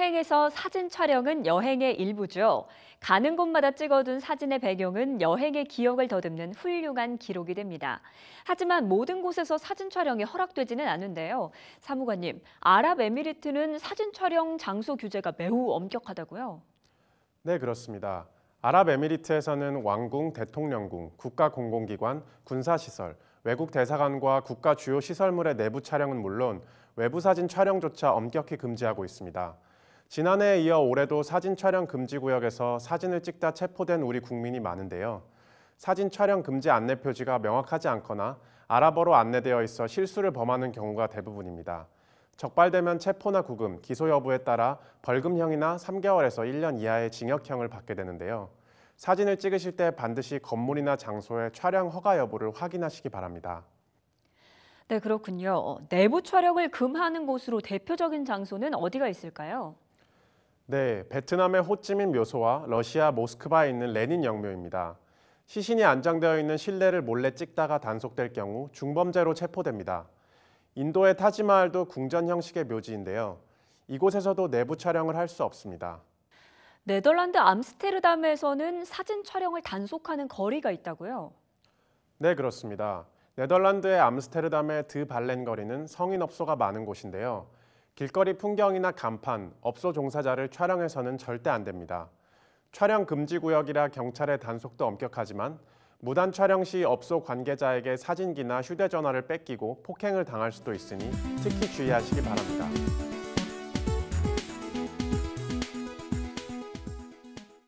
세상에서 사진 촬영은 여행의 일부죠. 가는 곳마다 찍어둔 사진의 배경은 여행의 기억을 더듬는 훌륭한 기록이 됩니다. 하지만 모든 곳에서 사진 촬영이 허락되지는 않은데요. 사무관님, 아랍에미리트는 사진 촬영 장소 규제가 매우 엄격하다고요? 네, 그렇습니다. 아랍에미리트에서는 왕궁, 대통령궁, 국가공공기관, 군사시설, 외국 대사관과 국가 주요 시설물의 내부 촬영은 물론 외부 사진 촬영조차 엄격히 금지하고 있습니다. 지난해에 이어 올해도 사진 촬영 금지 구역에서 사진을 찍다 체포된 우리 국민이 많은데요. 사진 촬영 금지 안내 표지가 명확하지 않거나 아랍어로 안내되어 있어 실수를 범하는 경우가 대부분입니다. 적발되면 체포나 구금, 기소 여부에 따라 벌금형이나 3개월에서 1년 이하의 징역형을 받게 되는데요. 사진을 찍으실 때 반드시 건물이나 장소의 촬영 허가 여부를 확인하시기 바랍니다. 네, 그렇군요. 내부 촬영을 금하는 곳으로 대표적인 장소는 어디가 있을까요? 네, 베트남의 호찌민 묘소와 러시아 모스크바에 있는 레닌 영묘입니다. 시신이 안장되어 있는 실내를 몰래 찍다가 단속될 경우 중범죄로 체포됩니다. 인도의 타지마할도 궁전 형식의 묘지인데요. 이곳에서도 내부 촬영을 할 수 없습니다. 네덜란드 암스테르담에서는 사진 촬영을 단속하는 거리가 있다고요? 네, 그렇습니다. 네덜란드의 암스테르담의 드 발렌 거리는 성인 업소가 많은 곳인데요. 길거리 풍경이나 간판, 업소 종사자를 촬영해서는 절대 안 됩니다. 촬영 금지 구역이라 경찰의 단속도 엄격하지만 무단 촬영 시 업소 관계자에게 사진기나 휴대전화를 뺏기고 폭행을 당할 수도 있으니 특히 주의하시기 바랍니다.